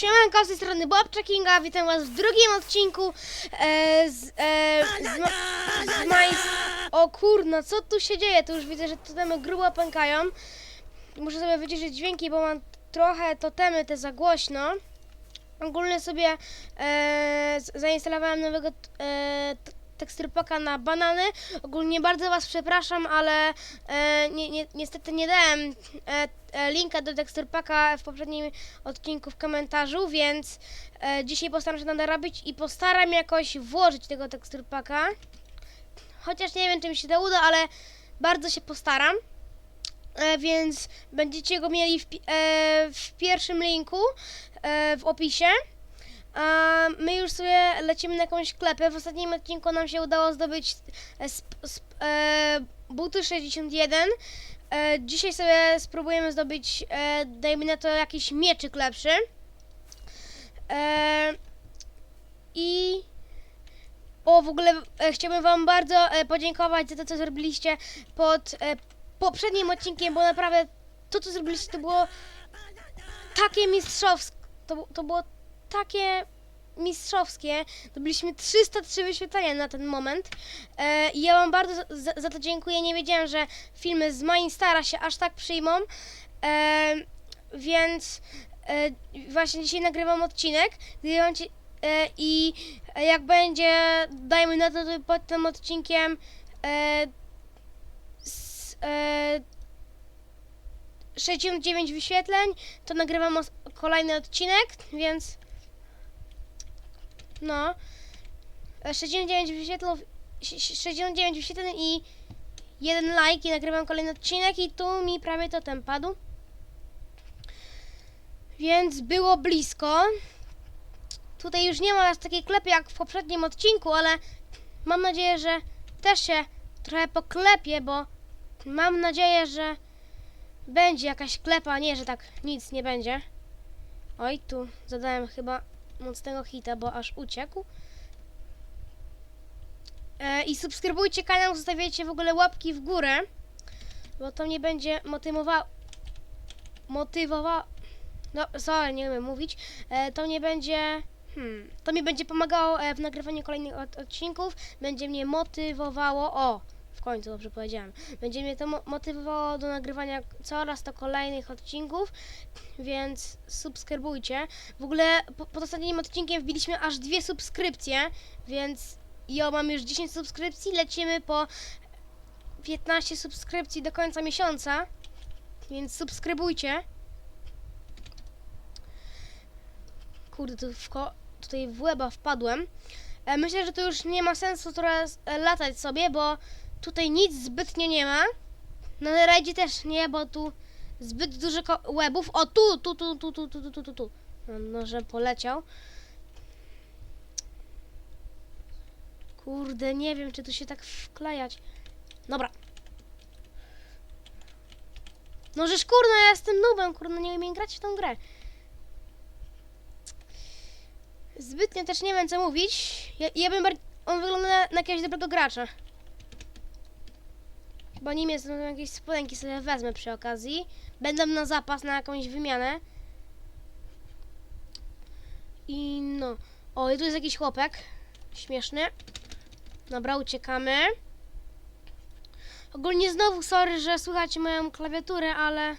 Siemanko, z tej strony Bob Checkinga, witam was w drugim odcinku e, z, e, z, ma, z. O kurna, co tu się dzieje? Tu już widzę, że totemy grubo pękają. Muszę sobie wyciszyć dźwięki, bo mam trochę totemy te za głośno. Ogólnie sobie e, zainstalowałem nowego e, teksturpaka na banany. Ogólnie bardzo was przepraszam, ale e, ni, ni, niestety nie dałem e, linka do teksturpaka w poprzednim odcinku w komentarzu, więc e, dzisiaj postaram się to narobić i postaram jakoś włożyć tego teksturpaka. Chociaż nie wiem, czy mi się to uda, ale bardzo się postaram. E, więc będziecie go mieli w, e, w pierwszym linku e, w opisie. A my już sobie lecimy na jakąś klepę. W ostatnim odcinku nam się udało zdobyć e, sp, sp, e, buty 61. E, dzisiaj sobie spróbujemy zdobyć, e, dajmy na to jakiś mieczyk lepszy. E, I o, w ogóle e, chciałbym Wam bardzo e, podziękować za to, co zrobiliście pod e, poprzednim odcinkiem, bo naprawdę to, co zrobiliście, to było takie mistrzowskie. To, to było takie mistrzowskie. Dobyliśmy 303 wyświetlenia na ten moment. E, I ja Wam bardzo za, za, to dziękuję. Nie wiedziałem, że filmy z Mindstara się aż tak przyjmą. E, więc e, właśnie dzisiaj nagrywam odcinek. E, I jak będzie, dajmy na to pod tym odcinkiem e, e, 69 wyświetleń, to nagrywam kolejny odcinek, więc no e, 69 wyświetleń 69 wyświetleń i jeden like i nagrywam kolejny odcinek i tu mi prawie totem padł. Więc było blisko. Tutaj już nie ma aż takiej klepy jak w poprzednim odcinku, ale mam nadzieję, że też się trochę poklepie, bo mam nadzieję, że będzie jakaś klepa, nie, że tak nic nie będzie. Oj, tu zadałem chyba mocnego hita, bo aż uciekł. E, I subskrybujcie kanał, zostawiajcie w ogóle łapki w górę, bo to mnie będzie motywowało. Motywowało. No, sorry, nie umiem mówić. E, to mnie będzie. Hmm, to mi będzie pomagało e, w nagrywaniu kolejnych od, odcinków. Będzie mnie motywowało. O, w końcu dobrze powiedziałem. Będzie mnie to mo- motywowało do nagrywania coraz to kolejnych odcinków, więc subskrybujcie. W ogóle po, pod ostatnim odcinkiem wbiliśmy aż dwie subskrypcje, więc ja mam już 10 subskrypcji. Lecimy po 15 subskrypcji do końca miesiąca, więc subskrybujcie. Kurde, tu w tutaj w łeba wpadłem. E, myślę, że to już nie ma sensu teraz e, latać sobie, bo tutaj nic zbytnio nie ma. Na rajdzie też nie, bo tu zbyt dużo łebów. O, tu, tu, tu, tu, tu, tu, tu, tu, tu. No, no, że poleciał. Kurde, nie wiem, czy tu się tak wklejać. Dobra. No żeż kurna, ja jestem nubem, kurna, nie umiem grać w tą grę. Zbytnio też nie wiem, co mówić. Ja, ja bym. On wygląda na, na jakiegoś dobrego gracza. Bo nim jest, no, jakieś spodenki sobie wezmę przy okazji. Będę na zapas, na jakąś wymianę. I no. O, i tu jest jakiś chłopek. Śmieszny. Dobra, uciekamy. Ogólnie znowu sorry, że słychać moją klawiaturę, ale...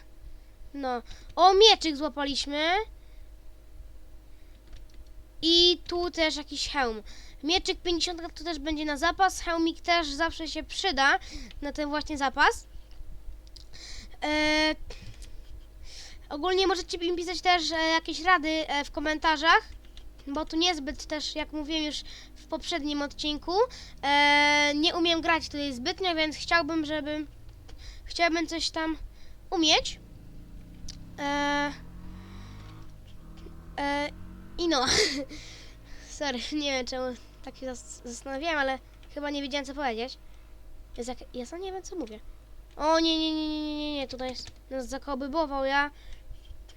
No. O, mieczyk złapaliśmy. I tu też jakiś hełm. Mieczyk 50 to też będzie na zapas. Hełmik też zawsze się przyda na ten właśnie zapas. E, ogólnie możecie mi pisać też e, jakieś rady e, w komentarzach, bo tu niezbyt też, jak mówiłem już w poprzednim odcinku, e, nie umiem grać tutaj zbytnio, więc chciałbym, żeby chciałbym coś tam umieć. E, e, I no. Sorry, nie wiem czemu tak się zas- zastanawiałem, ale chyba nie wiedziałem co powiedzieć. Jest jak, ja sam nie wiem co mówię. O nie, nie, nie, nie, nie, nie, tutaj nas zakołybował, ja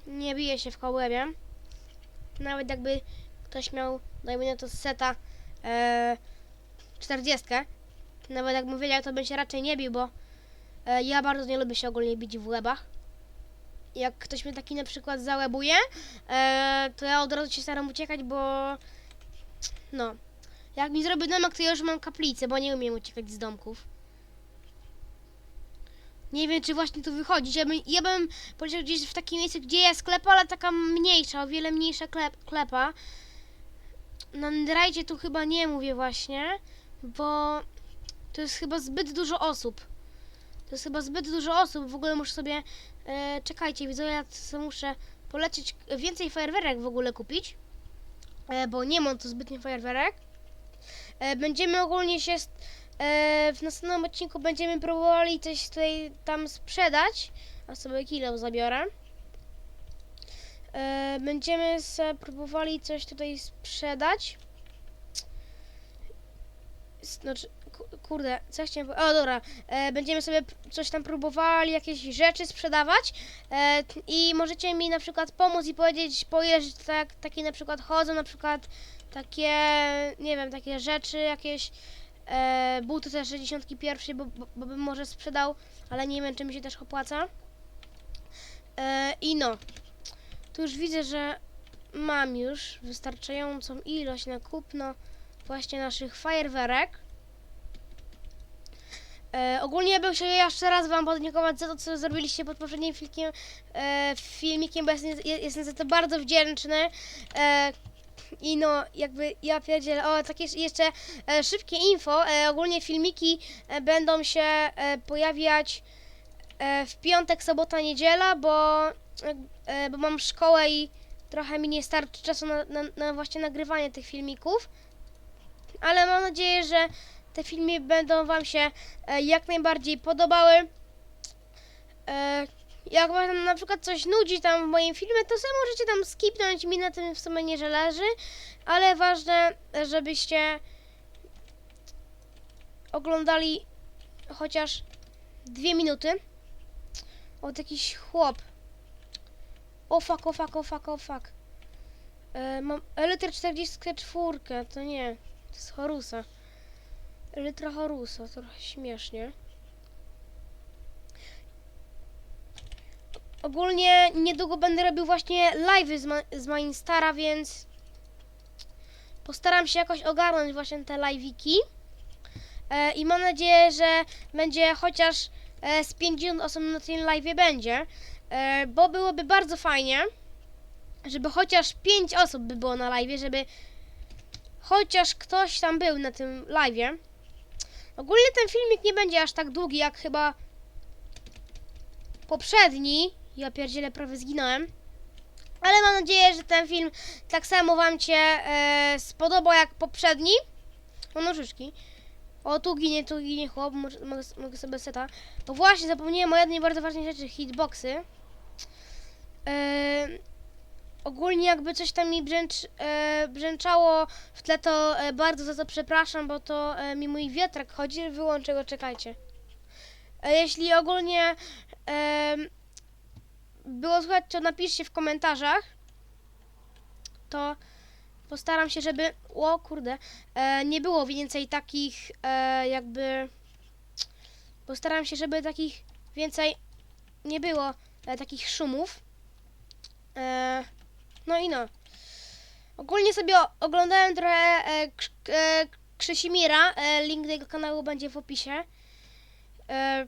nie biję się w kołębie. Nawet jakby ktoś miał, dajmy na to seta e, 40. Nawet jakbym wiedział, to bym się raczej nie bił, bo e, ja bardzo nie lubię się ogólnie bić w łebach. jak ktoś mnie taki na przykład załebuje, e, to ja od razu się staram uciekać, bo no, jak mi zrobi domek, to ja już mam kaplicę, bo nie umiem uciekać z domków. Nie wiem, czy właśnie tu wychodzić. Ja bym, ja bym poleciał gdzieś w takie miejsce, gdzie jest sklepa, ale taka mniejsza, o wiele mniejsza klep, klepa. Na tu chyba nie mówię właśnie, bo to jest chyba zbyt dużo osób. To jest chyba zbyt dużo osób. W ogóle muszę sobie. E, czekajcie, widzę, ja muszę polecieć więcej fajerwerek w ogóle kupić. E, bo nie mam tu zbytnio fajerwerek. E, będziemy ogólnie się. E, w następnym odcinku będziemy próbowali coś tutaj tam sprzedać. A sobie kilo zabiorę. Będziemy próbowali coś tutaj sprzedać. Znaczy, kurde, co ja chciałem? O, dobra. E, będziemy sobie coś tam próbowali, jakieś rzeczy sprzedawać. E, I możecie mi na przykład pomóc i powiedzieć, po ile że tak, takie na przykład chodzą, na przykład takie, nie wiem, takie rzeczy, jakieś e, buty też 61, bo, bo, bo bym może sprzedał, ale nie wiem, czy mi się też opłaca. E, I no, tu już widzę, że mam już wystarczającą ilość na kupno właśnie naszych fajerwerek. E, ogólnie bym chciał jeszcze raz Wam podziękować za to, co zrobiliście pod poprzednim filmikiem, e, filmikiem bo jestem, jestem za to bardzo wdzięczny. E, I no, jakby ja pierdzielę, o, takie jeszcze e, szybkie info, e, ogólnie filmiki e, będą się e, pojawiać e, w piątek, sobota, niedziela, bo, e, bo mam szkołę i trochę mi nie starczy czasu na, na, na właśnie nagrywanie tych filmików. Ale mam nadzieję, że te filmy będą Wam się e, jak najbardziej podobały. E, jak Wam na przykład coś nudzi tam w moim filmie, to sobie możecie tam skipnąć, mi na tym w sumie nie zależy, ale ważne, żebyście oglądali chociaż dwie minuty. Od jakiś chłop. O fuck, o fuck, o fuck, o fuck. E, mam Elytr 44, to nie, to jest Horusa. Elytra Horusa, trochę śmiesznie. Ogólnie niedługo będę robił właśnie live'y z, ma z Mainstara, więc postaram się jakoś ogarnąć właśnie te live'iki. E, I mam nadzieję, że będzie chociaż e, z 50 osób na tym live'ie będzie. E, bo byłoby bardzo fajnie, żeby chociaż 5 osób by było na live'ie, żeby chociaż ktoś tam był na tym live'ie. Ogólnie ten filmik nie będzie aż tak długi jak chyba poprzedni. Ja pierdzielę, prawie zginąłem. Ale mam nadzieję, że ten film tak samo Wam się e, spodobał jak poprzedni. O nożyczki. O, tu ginie, tu ginie chłop, mogę, mogę sobie seta. No właśnie, zapomniałem o jednej bardzo ważnej rzeczy, hitboxy. E, ogólnie jakby coś tam mi brzęcz, e, brzęczało w tle, to e, bardzo za to przepraszam, bo to e, mi mój wiatrak chodzi, wyłączę go, czekajcie. E, jeśli ogólnie e, było słychać, to napiszcie w komentarzach, to postaram się, żeby, o kurde, e, nie było więcej takich e, jakby, postaram się, żeby takich więcej nie było e, takich szumów. E, no i no. Ogólnie sobie oglądałem trochę e, e, Krzysimira. E, link do jego kanału będzie w opisie. E,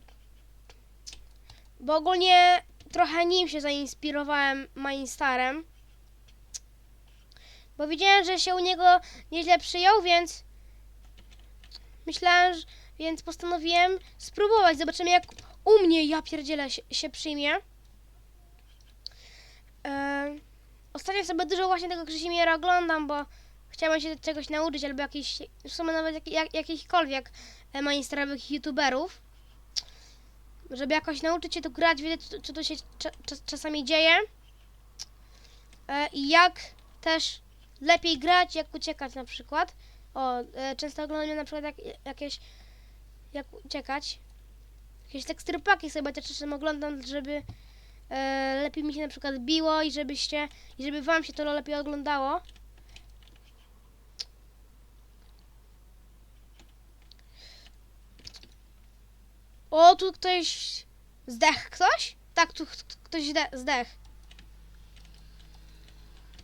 bo ogólnie trochę nim się zainspirowałem Mainstarem. Bo widziałem, że się u niego nieźle przyjął, więc myślałem, że, więc postanowiłem spróbować. Zobaczymy jak u mnie, ja pierdzielę, się, się przyjmie. E, Ostatnio sobie dużo właśnie tego Krzysimira oglądam, bo chciałem się czegoś nauczyć, albo jakiś, w sumie nawet jak, jak, jakichkolwiek e, mainstreamowych youtuberów. Żeby jakoś nauczyć się tu grać, wiedzieć, co, tu się cza, czas, czasami dzieje. E, I jak też lepiej grać, jak uciekać na przykład. O, e, często oglądam na przykład jak, jakieś, jak uciekać. Jakieś tekstyrpaki sobie też czasem oglądam, żeby e, lepiej mi się na przykład biło i żebyście, i żeby wam się to lepiej oglądało. O, tu ktoś zdech ktoś? Tak, tu ktoś zde- zdech.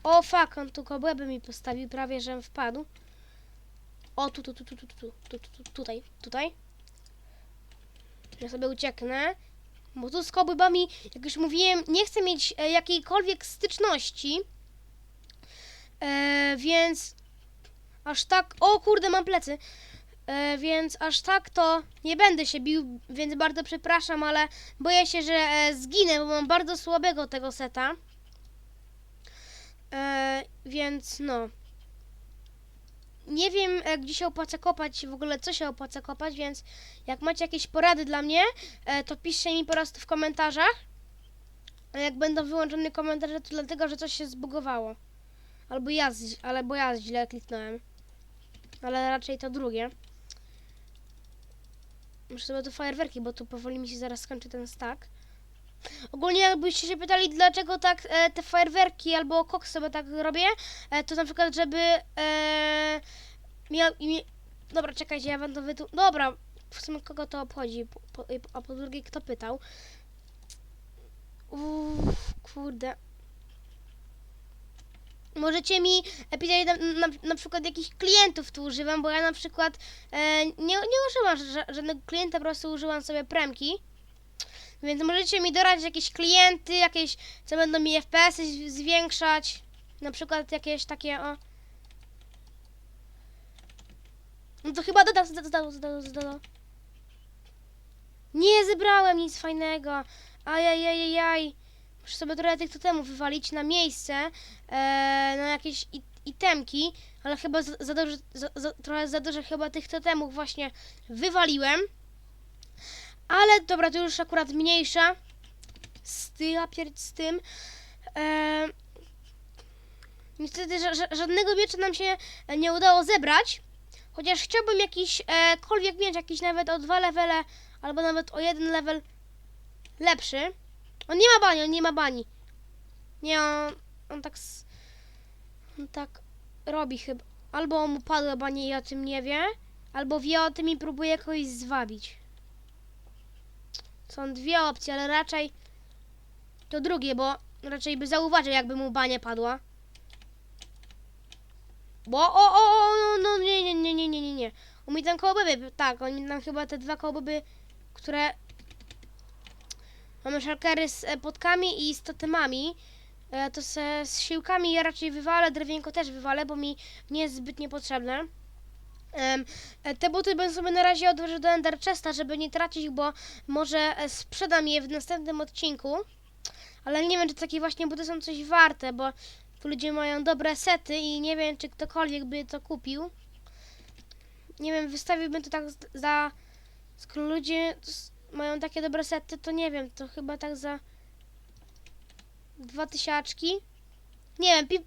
O fuck, on tu kobłębę mi postawił, prawie że wpadł. O, tu, tu, tu, tu, tu, tu, tu, tu, tutaj, tutaj. Ja sobie ucieknę. Bo tu z kobłębami, jak już mówiłem, nie chcę mieć e, jakiejkolwiek styczności. E, więc aż tak... O kurde, mam plecy. E, więc aż tak to nie będę się bił, więc bardzo przepraszam, ale boję się, że e, zginę, bo mam bardzo słabego tego seta. E, więc no. Nie wiem, e, gdzie się opłaca kopać, w ogóle co się opłaca kopać, więc jak macie jakieś porady dla mnie, e, to piszcie mi po prostu w komentarzach. A jak będą wyłączone komentarze, to dlatego, że coś się zbugowało. Albo ja, z- albo ja źle kliknąłem. Ale raczej to drugie. Muszę sobie do fajerwerki, bo tu powoli mi się zaraz skończy ten stack. Ogólnie jakbyście się pytali, dlaczego tak e, te fajerwerki albo koks sobie tak robię, e, to na przykład, żeby e, miał... Mia... Dobra, czekajcie, ja będę wytu... Dobra, w sumie kogo to obchodzi, po, po, a po drugie, kto pytał? Uff, kurde. Możecie mi pisać na, na, na przykład jakich klientów tu używam, bo ja na przykład e, nie, nie używam ża- żadnego klienta, po prostu używam sobie premki. Więc możecie mi doradzić jakieś klienty, jakieś, co będą mi FPS-y zwiększać. Na przykład jakieś takie, o. No to chyba dodał, dodał, dodał, dodał, dodał. Nie zebrałem nic fajnego. Ajajajajaj. Muszę sobie trochę tych totemów wywalić na miejsce, e, na jakieś itemki, ale chyba za, za dużo, za, za, trochę za dużo chyba tych totemów właśnie wywaliłem. Ale dobra, to już akurat mniejsza. Styla pierć z tym. E, niestety ża- ża- żadnego miecza nam się nie udało zebrać. Chociaż chciałbym jakiś, e, kolwiek mieć, jakiś nawet o dwa levele, albo nawet o jeden level lepszy. On nie ma bani, on nie ma bani. Nie, on, on tak... On tak robi chyba. Albo mu padła bani i o tym nie wie, albo wie o tym i próbuje jakoś zwabić. Są dwie opcje, ale raczej to drugie, bo raczej by zauważył, jakby mu bania padła. Bo o, o, o, no, no nie, nie, nie, nie, nie, nie, nie. On mi tam kołobyby, tak, on mi tam chyba te dwa kołobyby, które... Mamy szalkery z e, podkami i z totemami. E, to se, z siłkami ja raczej wywalę, drewienko też wywalę, bo mi nie jest zbyt niepotrzebne. E, te buty będę sobie na razie odłożył do Ender Chesta, żeby nie tracić, bo może e, sprzedam je w następnym odcinku. Ale nie wiem, czy takie właśnie buty są coś warte, bo tu ludzie mają dobre sety i nie wiem, czy ktokolwiek by to kupił. Nie wiem, wystawiłbym to tak za... Skoro ludzie mają takie dobre sety, to nie wiem, to chyba tak za... Dwa tysiaczki. Nie wiem, pi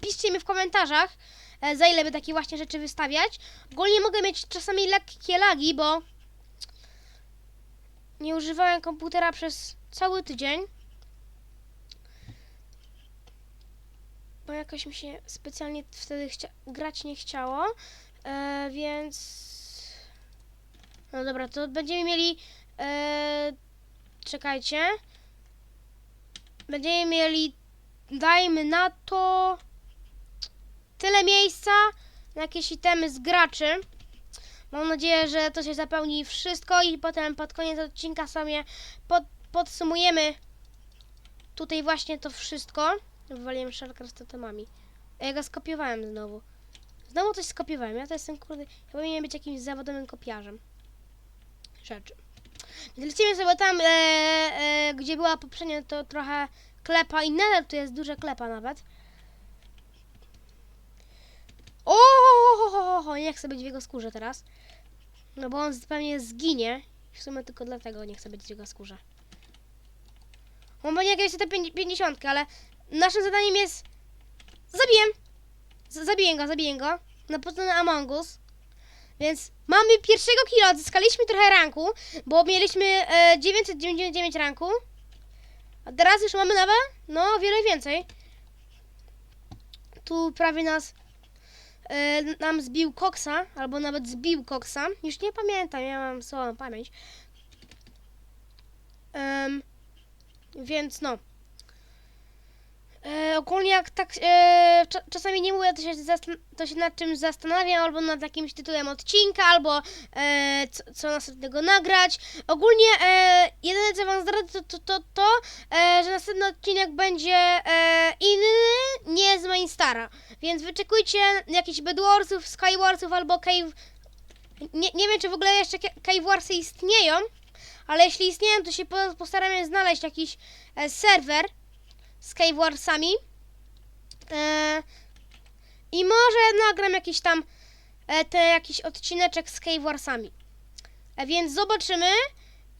piszcie mi w komentarzach, za ile by takie właśnie rzeczy wystawiać. Ogólnie mogę mieć czasami lekkie lagi, bo nie używałem komputera przez cały tydzień. Bo jakoś mi się specjalnie wtedy grać nie chciało, e, więc... No dobra, to będziemy mieli... E, czekajcie. Będziemy mieli, dajmy na to, tyle miejsca na jakieś itemy z graczy. Mam nadzieję, że to się zapełni wszystko i potem pod koniec odcinka sobie pod, podsumujemy tutaj właśnie to wszystko. Wywaliłem szalker z totemami. Ja go skopiowałem znowu. Znowu coś skopiowałem. Ja to jestem, kurde, chyba powinienem być jakimś zawodowym kopiarzem rzeczy. Lecimy sobie tam, e, e, gdzie była poprzednio, to trochę klepa i nadal tu jest duża klepa nawet. O, nie chcę być w jego skórze teraz. No bo on pewnie zginie. W sumie tylko dlatego nie chcę być w jego skórze. On będzie jakieś te 50, ale naszym zadaniem jest... Zabiję! Zabiję go, zabiję go. Na potem Among Us. Więc mamy pierwszego killa, odzyskaliśmy trochę ranku, bo mieliśmy e, 999 ranku. A teraz już mamy nawet, no, wiele więcej. Tu prawie nas, e, nam zbił koksa, albo nawet zbił koksa. Już nie pamiętam, ja mam słabą pamięć. Em, Więc no. Ogólnie jak tak e, cza- czasami nie mówię, to się, to się nad czymś zastanawiam, albo nad jakimś tytułem odcinka, albo e, co, co następnego nagrać. Ogólnie e, jedyne co wam zdradzę to to, to, to e, że następny odcinek będzie e, inny, nie z Mainstara. Więc wyczekujcie jakichś Bedwarsów, Skywarsów albo Cave... Nie, nie wiem czy w ogóle jeszcze Ca- Cave Warsy istnieją, ale jeśli istnieją to się po- postaramy znaleźć jakiś e, serwer z Cave Warsami. E, I może nagram jakiś tam e, te, jakiś odcineczek z Cave Warsami. E, więc zobaczymy.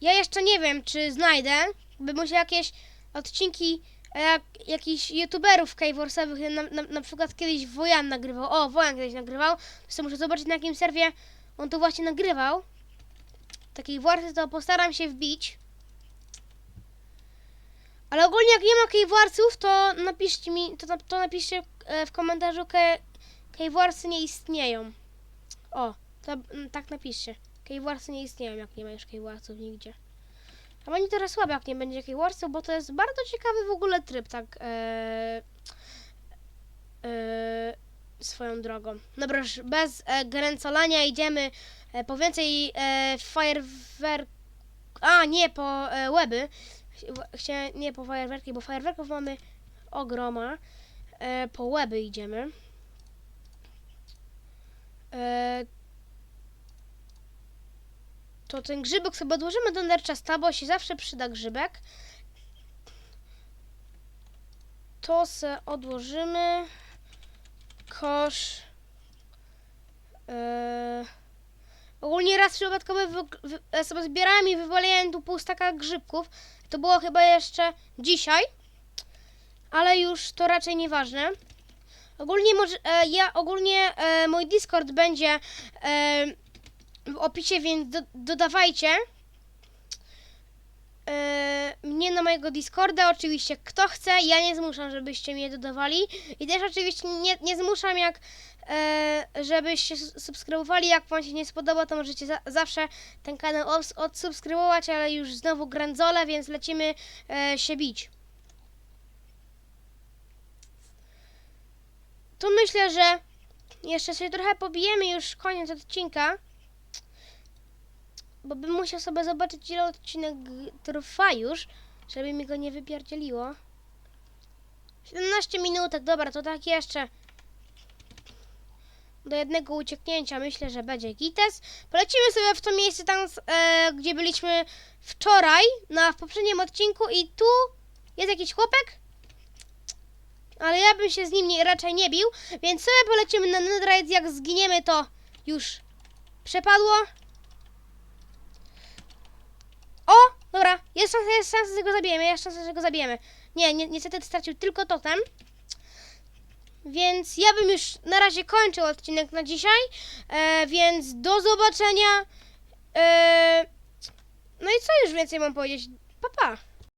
Ja jeszcze nie wiem, czy znajdę. By musiał jakieś odcinki e, jak, jakichś youtuberów Cave Warsowych, na, na, na przykład kiedyś Wojan nagrywał. O, Wojan kiedyś nagrywał. To muszę zobaczyć na jakim serwie on to właśnie nagrywał. Takiej Warsy to postaram się wbić. Ale ogólnie jak nie ma Kejwarsów, to napiszcie mi, to, to napiszcie e, w komentarzu ke, Kejwarsy nie istnieją. O, to mm, tak napiszcie. Kejwarsy nie istnieją, jak nie ma już Kejwarsów nigdzie. A będzie teraz słabe, jak nie będzie Kejwarsów, bo to jest bardzo ciekawy w ogóle tryb, tak e, e, swoją drogą. Dobra, już bez e, gręcolania idziemy e, po więcej e, fajerwerk... A, nie, po e, łeby. Chciałem, nie po fajerwerki, bo fajerwerków mamy ogroma. E, po łeby idziemy. E, to ten grzybek sobie odłożymy do nerczasta, bo się zawsze przyda grzybek. To se odłożymy. Kosz. E, ogólnie raz przypadkowo wy, wy, e, sobie zbierałem i wywaliłem tu pół staka grzybków. To było chyba jeszcze dzisiaj, ale już to raczej nieważne. Ogólnie e, ja ogólnie e, mój Discord będzie e, w opisie, więc do, dodawajcie e, mnie na mojego Discorda. Oczywiście kto chce, ja nie zmuszam, żebyście mnie dodawali i też oczywiście nie, nie zmuszam jak e, żebyście subskrybowali. Jak wam się nie spodoba, to możecie za, zawsze ten kanał odsubskrybować, ale już znowu grandzole, więc lecimy e, się bić. Tu myślę, że jeszcze się trochę pobijemy, już koniec odcinka. Bo bym musiał sobie zobaczyć, ile odcinek trwa już, żeby mi go nie wypierdzieliło. 17 minutek, dobra, to tak jeszcze do jednego ucieknięcia myślę, że będzie gites. Polecimy sobie w to miejsce tam, e, gdzie byliśmy wczoraj, na w poprzednim odcinku i tu jest jakiś chłopek, ale ja bym się z nim nie, raczej nie bił, więc sobie polecimy na Netherite, jak zginiemy to już przepadło. O, dobra, jest szansa, jest szansa, że go zabijemy, jest szansa, że go zabijemy. Nie, ni niestety stracił tylko totem. Więc ja bym już na razie kończył odcinek na dzisiaj. E, więc do zobaczenia. E, no i co już więcej mam powiedzieć? Pa, pa.